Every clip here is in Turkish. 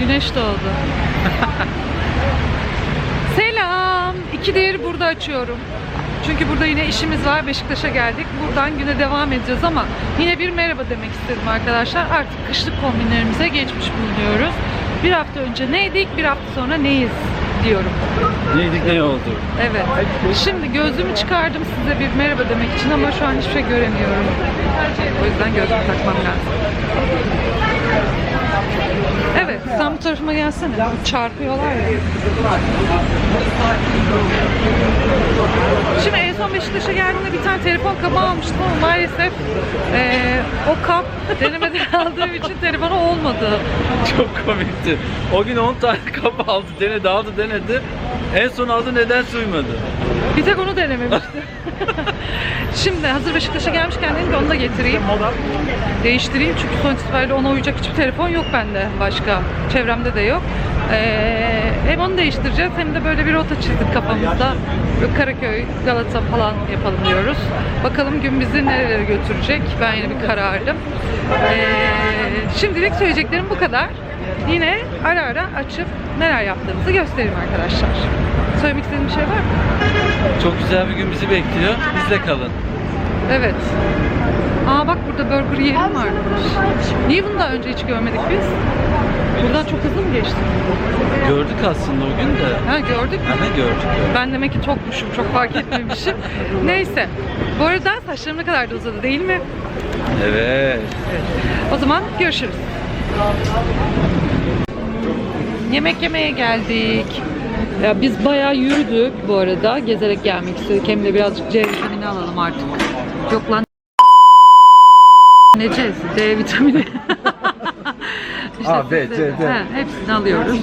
güneş doğdu. Selam. İkidir burada açıyorum. Çünkü burada yine işimiz var. Beşiktaş'a geldik. Buradan güne devam edeceğiz ama yine bir merhaba demek istedim arkadaşlar. Artık kışlık kombinlerimize geçmiş bulunuyoruz. Bir hafta önce neydik, bir hafta sonra neyiz diyorum. Neydik ne oldu? Evet. Şimdi gözlüğümü çıkardım size bir merhaba demek için ama şu an hiçbir şey göremiyorum. O yüzden gözlük takmam lazım. Evet, sen bu tarafıma gelsene. Çarpıyorlar ya. Şimdi en son Beşiktaş'a geldiğimde bir tane telefon kabı almıştım ama maalesef eee, o kap denemeden aldığım için telefonu olmadı. Çok komikti. O gün 10 tane kap aldı, denedi, aldı, denedi. En son aldı neden uymadı? Bir tek onu denememişti. Şimdi hazır Beşiktaş'a gelmişken dedim ki onu da getireyim. Değiştireyim çünkü sonuç itibariyle ona uyacak hiçbir telefon yok bende başka. Çevremde de yok. Ee, hem onu değiştireceğiz hem de böyle bir rota çizdik kafamızda. Karaköy, Galata falan yapalım diyoruz. Bakalım gün bizi nerelere götürecek. Ben yine bir kararlım. Ee, şimdilik söyleyeceklerim bu kadar. Yine ara ara açıp neler yaptığımızı göstereyim arkadaşlar. Söylemek istediğim bir şey var mı? Çok güzel bir gün bizi bekliyor. Bizle kalın. Evet. Aa bak burada burger yeri varmış. Niye bunu daha önce hiç görmedik biz? Buradan çok hızlı mı geçtik? Gördük aslında o gün de. Ha gördük mü? Aha gördük. gördük. Ben demek ki tokmuşum, çok fark etmemişim. Neyse. Bu arada saçlarım ne kadar da uzadı değil mi? Evet. O zaman görüşürüz. Yemek yemeye geldik. Ya biz bayağı yürüdük bu arada. Gezerek gelmek istedik. Hem de birazcık C vitamini alalım artık. Yok lan ne C'si? D vitamini. İşte A, B, C, D. He, hepsini alıyoruz.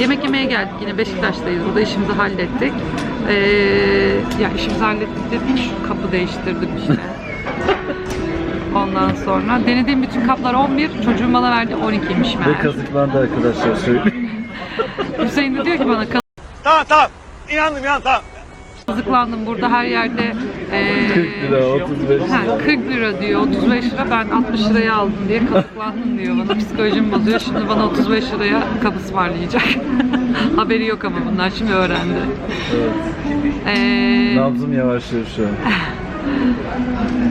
Yemek yemeye geldik. Yine Beşiktaş'tayız. Burada işimizi hallettik. Ee, ya işimizi hallettik dedik. Şu kapı değiştirdim işte. Ondan sonra denediğim bütün kaplar 11. Çocuğum bana verdi 12'ymiş Ve meğer. kazıklandı arkadaşlar söyleyeyim. Hüseyin de diyor ki bana Tamam tamam. İnandım ya tamam. kazıklandım burada her yerde. ee, 40 lira, 35 Ha, lira. 40 lira diyor, 35 lira ben 60 liraya aldım diye kazıklandım diyor bana. Psikolojim bozuyor. Şimdi bana 35 liraya kapı ısmarlayacak. Haberi yok ama bunlar şimdi öğrendi. Evet. Ee, Nabzım yavaşlıyor şu an.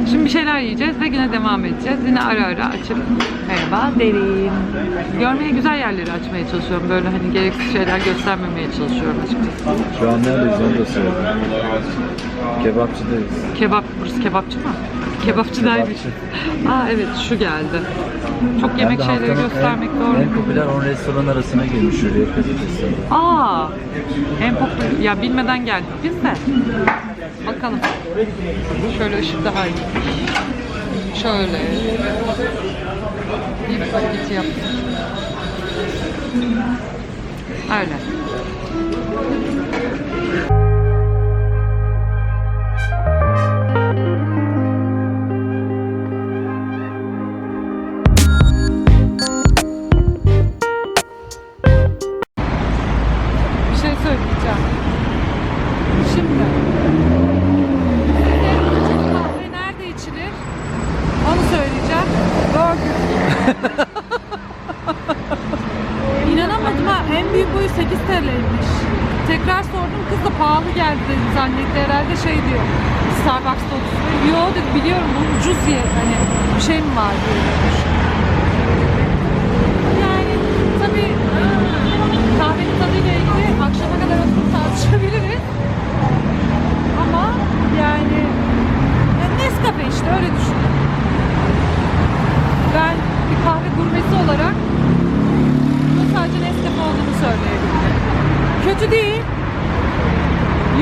şimdi bir şeyler yiyeceğiz ve güne devam edeceğiz. Yine ara ara açıp merhaba derim. Görmeye güzel yerleri açmaya çalışıyorum. Böyle hani gereksiz şeyler göstermemeye çalışıyorum açıkçası. Şu an neredeyiz onu da söyleyeyim. Kebapçıdayız. Kebap, burası kebapçı mı? Kebapçıdaymış. Aa evet şu geldi. Çok yemek de şeyleri göstermek en, doğru. En popüler 10 restoran arasına girmiş Hürriyet gazetesi. Aa, en popüler. Ya bilmeden geldik biz de. Bakalım. Şöyle ışık daha iyi. Şöyle. Bir paketi yaptık. Öyle. Yani tabii kahvenin tadıyla ilgili akşama kadar oturup tartışabiliriz. Ama yani ya Nescafe işte öyle düşün. Ben bir kahve gurmesi olarak bunun sadece Nescafe olduğunu söyleyebilirim. Kötü değil.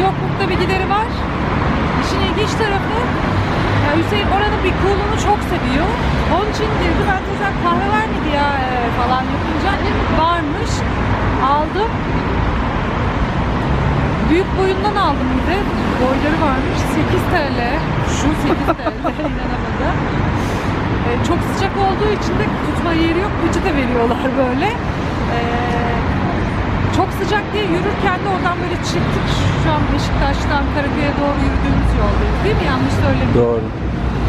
Yoklukta bir gideri var. İşin ilginç tarafı ya Hüseyin oranın bir cool'unu çok seviyor. Onun için dedi ben teyzem kahve var mıydı ya Ee, falan yapınca varmış. Aldım. Büyük boyundan aldım bir de. Boyları varmış. 8 TL. Şu 8 TL inanamadım. Ee, çok sıcak olduğu için de tutma yeri yok. Peçete veriyorlar böyle. Ee, çok sıcak diye yürürken de oradan böyle çıktık. Şu an Beşiktaş'tan Karaköy'e doğru yürüdüğümüz yoldayız değil mi? Yanlış söylemiyorum. Doğru.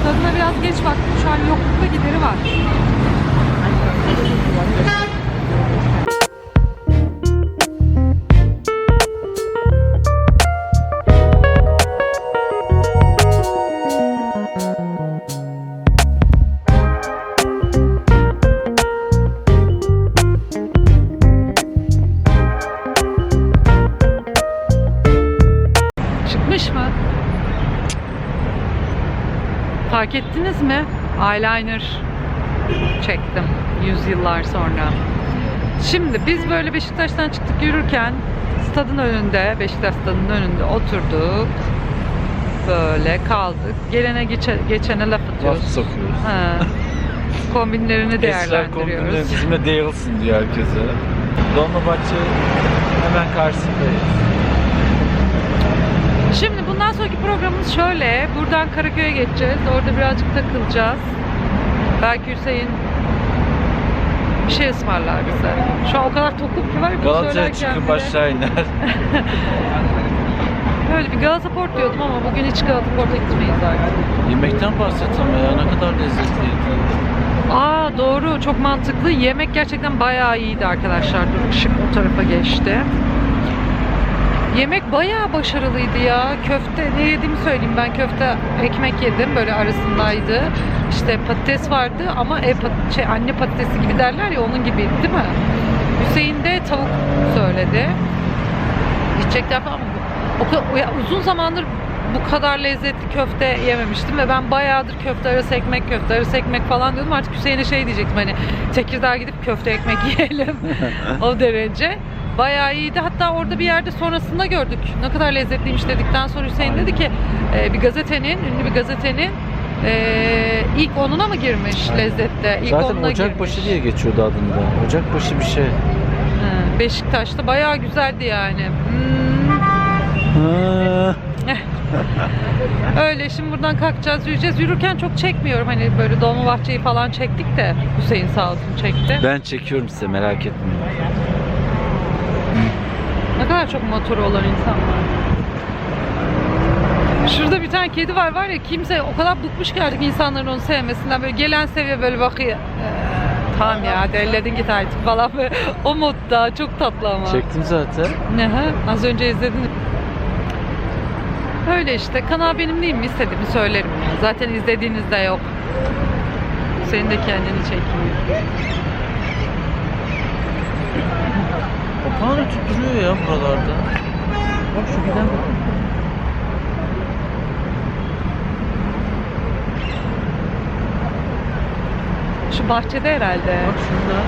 Tadına biraz geç baktım. Şu an yoklukta gideri var. Eyeliner çektim yüzyıllar sonra. Şimdi biz böyle Beşiktaş'tan çıktık yürürken stadın önünde, Beşiktaş stadının önünde oturduk. Böyle kaldık. Gelene geçe, geçene laf Laf atıyoruz. sokuyoruz. Ha. Kombinlerini Esrar kombinleri değerlendiriyoruz. bizimle değilsin diyor herkese. Dolmabahçe hemen karşısındayız. Şimdi sonraki programımız şöyle. Buradan Karaköy'e geçeceğiz. Orada birazcık takılacağız. Belki Hüseyin bir şey ısmarlar bize. Şu an o kadar tokum ki var bunu Galata'ya söylerken çıkıp bile. aşağı iner. Böyle bir Galata Port diyordum ama bugün hiç Galata Port'a gitmeyiz artık. Yemekten bahset ama ya ne kadar lezzetliydi. Aa doğru çok mantıklı. Yemek gerçekten bayağı iyiydi arkadaşlar. Dur ışık o tarafa geçti. Yemek bayağı başarılıydı ya. Köfte ne yediğimi söyleyeyim. Ben köfte ekmek yedim. Böyle arasındaydı. İşte patates vardı ama ev pat- şey, anne patatesi gibi derler ya onun gibiydi değil mi? Hüseyin de tavuk söyledi. Gidecekler falan mı? O, ka- ya uzun zamandır bu kadar lezzetli köfte yememiştim ve ben bayağıdır köfte arası ekmek, köfte arası ekmek falan diyordum. Artık Hüseyin'e şey diyecektim hani Tekirdağ gidip köfte ekmek yiyelim o derece. Bayağı iyiydi. Hatta orada bir yerde sonrasında gördük. Ne kadar lezzetliymiş dedikten sonra Hüseyin dedi ki e, bir gazetenin, ünlü bir gazetenin e, ilk onuna mı girmiş lezzette? İlk Zaten onuna Ocakbaşı girmiş. diye geçiyordu adında. Ocakbaşı bir şey. Ha, Beşiktaş'ta bayağı güzeldi yani. Hmm. Öyle şimdi buradan kalkacağız yürüyeceğiz. Yürürken çok çekmiyorum hani böyle Dolmabahçe'yi falan çektik de Hüseyin sağ olsun çekti. Ben çekiyorum size merak etmeyin. Ne kadar çok motoru olan insan var. Şurada bir tane kedi var var ya kimse o kadar bıkmış ki artık insanların onu sevmesinden böyle gelen seviye böyle bakıyor. Ee, tamam ya delledin git artık falan böyle o modda çok tatlı ama. Çektim zaten. Aha, az önce izledin. Öyle işte. Kanal benim değil mi? İstediğimi söylerim. Zaten izlediğinizde yok. Senin de kendini çekmiyor. Papağan ötüp duruyor ya buralarda. Bak şu giden bak. Şu bahçede herhalde. Bak şurada.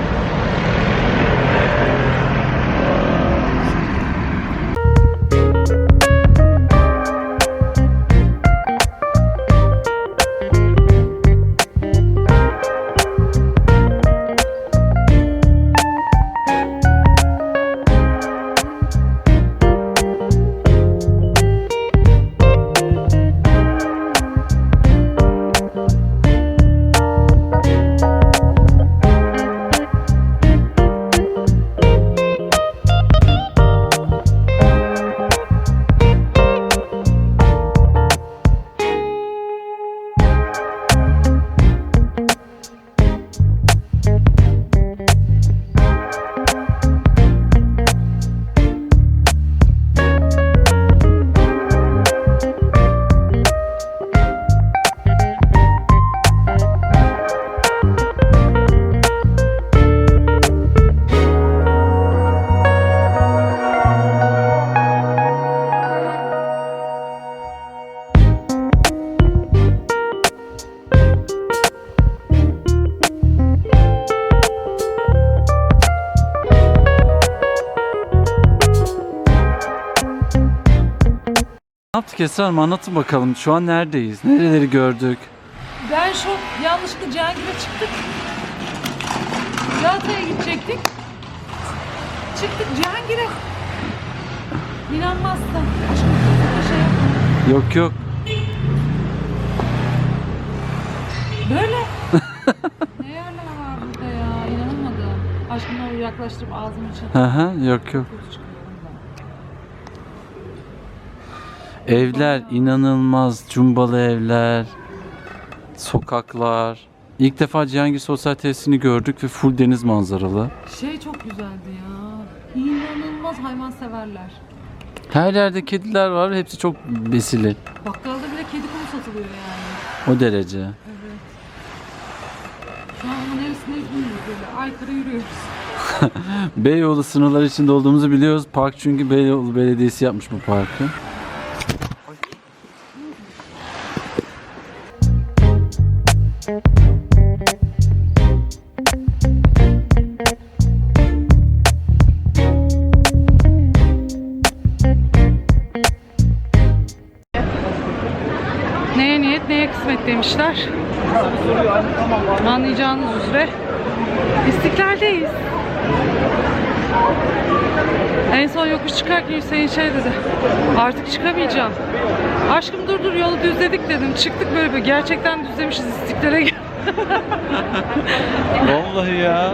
Ne yaptık Esra Hanım anlatın bakalım. Şu an neredeyiz? Nereleri gördük? Ben şok. Yanlışlıkla Cihangir'e çıktık. Galata'ya gidecektik. Çıktık Cihangir'e. İnanmazsın. Aşkım bir şey yapma. Yok yok. Böyle. ne yerler var burada ya? İnanamadım. Aşkımla yaklaştırıp ağzımı çatı. Hı hı yok yok. Evler inanılmaz. Cumbalı evler. Sokaklar. İlk defa Cihangir Sosyal Tesisini gördük ve full deniz manzaralı. Şey çok güzeldi ya. İnanılmaz hayvan severler. Her yerde kediler var. Hepsi çok besili. Bakkalda bile kedi kumu satılıyor yani. O derece. Evet. Şu an ama neresindeyiz bilmiyoruz böyle. Aykırı yürüyoruz. Beyoğlu sınırları içinde olduğumuzu biliyoruz. Park çünkü Beyoğlu Belediyesi yapmış bu parkı. Demişler. Anlayacağınız üzere İstiklal'deyiz. En son yokuş çıkarken Hüseyin şey dedi. Artık çıkamayacağım. Aşkım dur dur yolu düzledik dedim. Çıktık böyle böyle. Gerçekten düzlemişiz istiklale. gel- Vallahi ya.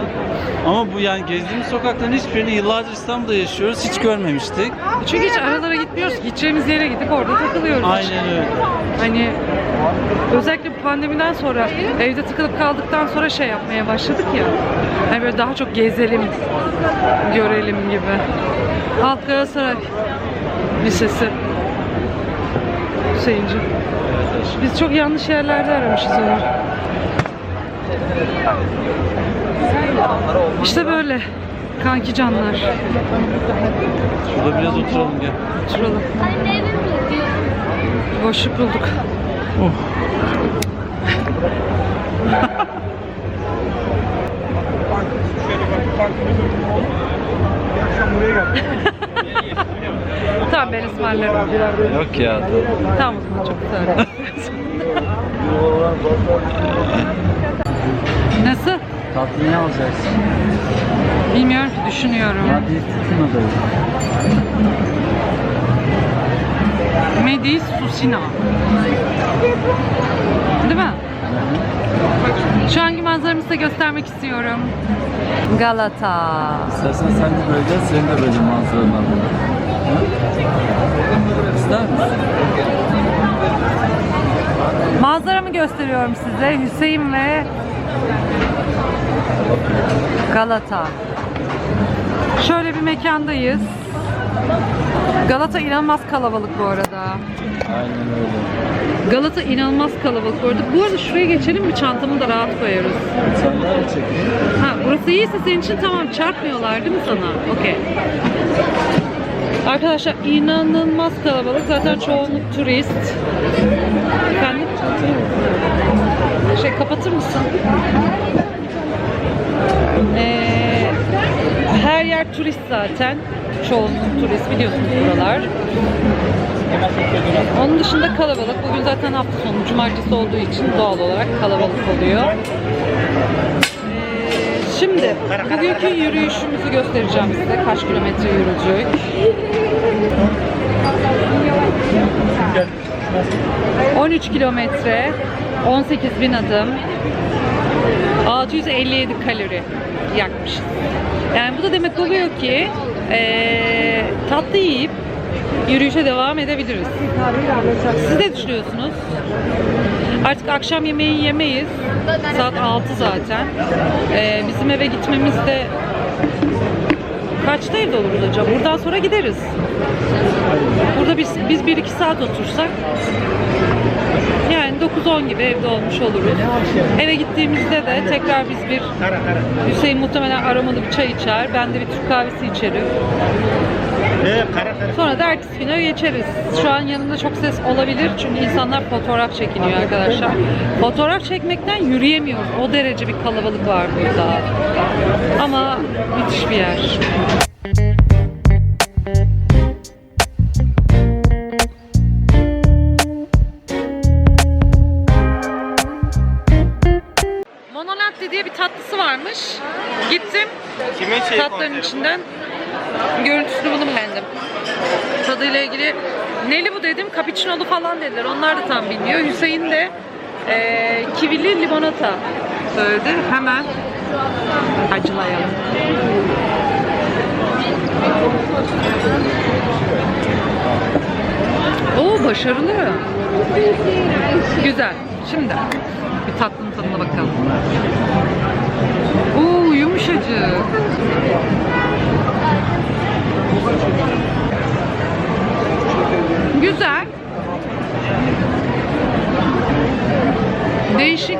Ama bu yani gezdiğimiz sokakların hiçbirini yıllardır İstanbul'da yaşıyoruz. Hiç görmemiştik. Çünkü hiç aralara gitmiyoruz. Gideceğimiz yere gidip orada takılıyoruz. Aynen öyle. Hani özellikle pandemiden sonra evde tıkılıp kaldıktan sonra şey yapmaya başladık ya. Hani böyle daha çok gezelim, görelim gibi. Halk Galatasaray Lisesi. Hüseyinci. Evet aşkım. Biz çok yanlış yerlerde aramışız onu. İşte böyle. Kanki canlar. Şurada biraz oturalım gel. Oturalım. Boşluk bulduk. Tamam ben ısmarlarım. Yok ya. Tamam o zaman çok güzel. Nasıl? Tatlı ne alacaksın? Bilmiyorum ki düşünüyorum. bir tütün adayı. Medis Susina. Değil mi? Şu anki manzaramı size göstermek istiyorum. Galata. İstersen sen de böyle gel, senin de böyle manzaranı alalım. İster misin? Manzaramı gösteriyorum size. Hüseyin ve Galata. Şöyle bir mekandayız. Galata inanılmaz kalabalık bu arada. Aynen öyle. Galata inanılmaz kalabalık bu arada. Bu arada şuraya geçelim mi? Çantamı da rahat koyarız. Nereye çekeyim? Ha burası iyiyse senin için tamam çarpmıyorlar değil mi sana? Okey. Arkadaşlar inanılmaz kalabalık. Zaten çoğunluk turist. Efendim? Şey kapatır mısın? Ee, her yer turist zaten. Çoğunluk turist biliyorsunuz buralar. Onun dışında kalabalık. Bugün zaten hafta sonu cumartesi olduğu için doğal olarak kalabalık oluyor. Ee, Şimdi bugünkü yürüyüşümüzü göstereceğim size. Kaç kilometre yürüdük. ...13 kilometre... ...18 bin adım... ...657 kalori yakmışız. Yani bu da demek oluyor ki... eee, ...tatlı yiyip... ...yürüyüşe devam edebiliriz. Siz ne düşünüyorsunuz? Artık akşam yemeği yemeyiz. Saat 6 zaten. Ee, bizim eve gitmemiz de kaçta evde oluruz acaba? Buradan sonra gideriz. Burada biz, biz 1-2 saat otursak yani 9-10 gibi evde olmuş oluruz. Eve gittiğimizde de tekrar biz bir Hüseyin muhtemelen aromalı bir çay içer. Ben de bir Türk kahvesi içerim. Sonra da ertesi güne geçeriz. Şu an yanımda çok ses olabilir çünkü insanlar fotoğraf çekiniyor arkadaşlar. Fotoğraf çekmekten yürüyemiyoruz. O derece bir kalabalık var burada. Ama müthiş bir yer. Monolantli diye bir tatlısı varmış. Gittim. Kimin şeyi Tatların içinden görüntüsünü bunu beğendim. Tadıyla ilgili neli bu dedim, cappuccino'lu falan dediler. Onlar da tam bilmiyor. Hüseyin de eee kivili limonata söyledi. Hemen acılayalım. Oo başarılı. Güzel. Şimdi bir tatlının tadına bakalım. Oo yumuşacık. Güzel. Değişik.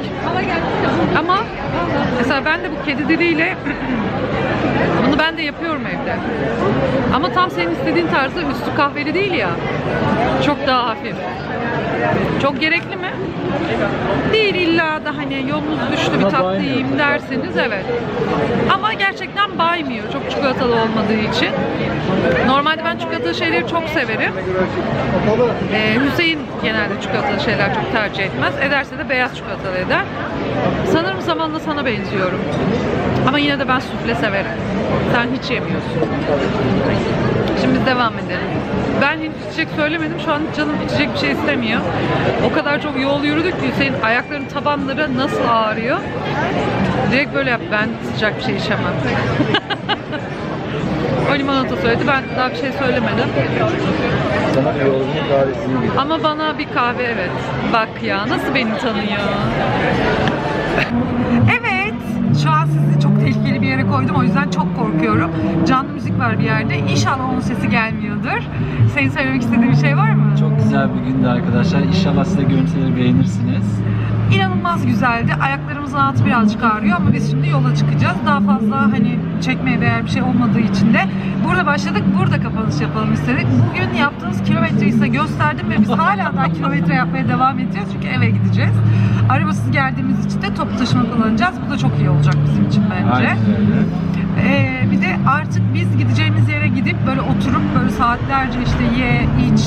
Ama mesela ben de bu kedi diliyle bunu ben de yapıyorum evde. Ama tam senin istediğin tarzda üstü kahveli değil ya. Çok daha hafif. Çok gerekli mi? Değil illa da hani yolunuz düştü bir tatlı yiyeyim derseniz evet. Ama gerçekten baymıyor çok çikolatalı olmadığı için. Normalde ben çikolatalı şeyleri çok severim. Ee, Hüseyin genelde çikolatalı şeyler çok tercih etmez. Ederse de beyaz çikolatalı eder. Sanırım zamanla sana benziyorum. Ama yine de ben sufle severim. Sen hiç yemiyorsun. Şimdi biz devam edelim. Ben henüz içecek söylemedim. Şu an canım içecek bir şey istemiyor. O kadar çok yol yürüdük ki Hüseyin ayaklarının tabanları nasıl ağrıyor. Direkt böyle yap. Ben sıcak bir şey içemem. o limonata söyledi. Ben daha bir şey söylemedim. Sana yolcunun kahvesini. Ama bana bir kahve evet. Bak ya nasıl beni tanıyor. Çok tehlikeli bir yere koydum. O yüzden çok korkuyorum. Canlı müzik var bir yerde. İnşallah onun sesi gelmiyordur. Senin söylemek istediğin bir şey var mı? Çok güzel bir gündü arkadaşlar. İnşallah siz de görüntüleri beğenirsiniz. İnanılmaz güzeldi. Ayaklarımızın altı birazcık ağrıyor ama biz şimdi yola çıkacağız. Daha fazla hani çekmeye değer bir şey olmadığı için de burada başladık. Burada kapanış yapalım istedik. Bugün yaptığınız kilometreyi size gösterdim ve biz hala daha kilometre yapmaya devam edeceğiz. Çünkü eve gideceğiz. Arabasız geldiğimiz için de toplu taşıma kullanacağız. Bu da çok iyi olacak bizim için bence. Aynen öyle. Ee, bir de artık biz gideceğimiz yere gidip böyle oturup böyle saatlerce işte ye, iç,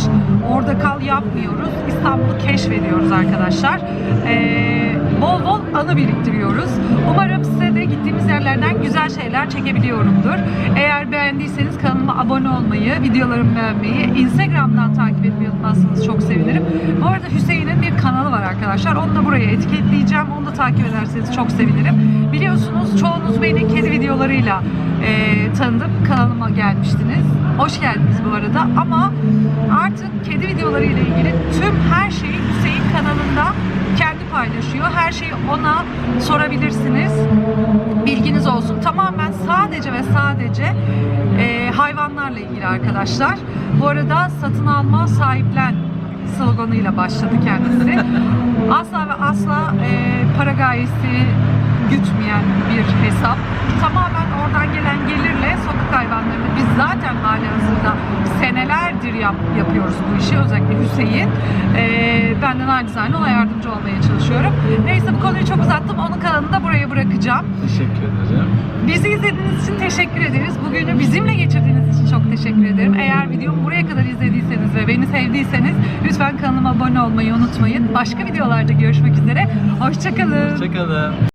orada kal yapmıyoruz. İstanbul'u keşfediyoruz arkadaşlar. Ee, bol bol anı biriktiriyoruz. Umarım size de gittiğimiz yerlerden güzel şeyler çekebiliyorumdur. Eğer beğendiyseniz kanalıma abone olmayı, videolarımı beğenmeyi, Instagram'dan takip etmeyi unutmazsanız çok sevinirim. Bu arada Hüseyin'in bir kanalı var arkadaşlar. Onu da buraya etiketleyeceğim. Onu da takip ederseniz çok sevinirim. Biliyorsunuz çoğunuz beni kedi videolarıyla e, tanıdıp kanalıma gelmiştiniz. Hoş geldiniz bu arada ama artık kedi videoları ile ilgili tüm her şeyi Hüseyin kanalında kendi paylaşıyor. Her şeyi ona sorabilirsiniz. Bilginiz olsun. Tamamen sadece ve sadece e, hayvanlarla ilgili arkadaşlar. Bu arada satın alma sahiplen sloganıyla başladı kendisi. Asla ve asla e, para gayesi gütmeyen bir hesap. Tamamen oradan gelen gelirle sokak hayvanlarını biz zaten hali hazırda senelerdir yap, yapıyoruz bu işi. Özellikle Hüseyin. Ee, benden acizane ona yardımcı olmaya çalışıyorum. Neyse bu konuyu çok uzattım. Onun kanalını da buraya bırakacağım. Teşekkür ederim. Bizi izlediğiniz için teşekkür ederiz. Bugünü bizimle geçirdiğiniz için çok teşekkür ederim. Eğer videomu buraya kadar izlediyseniz ve beni sevdiyseniz lütfen kanalıma abone olmayı unutmayın. Başka videolarda görüşmek üzere. Hoşçakalın. Hoşçakalın.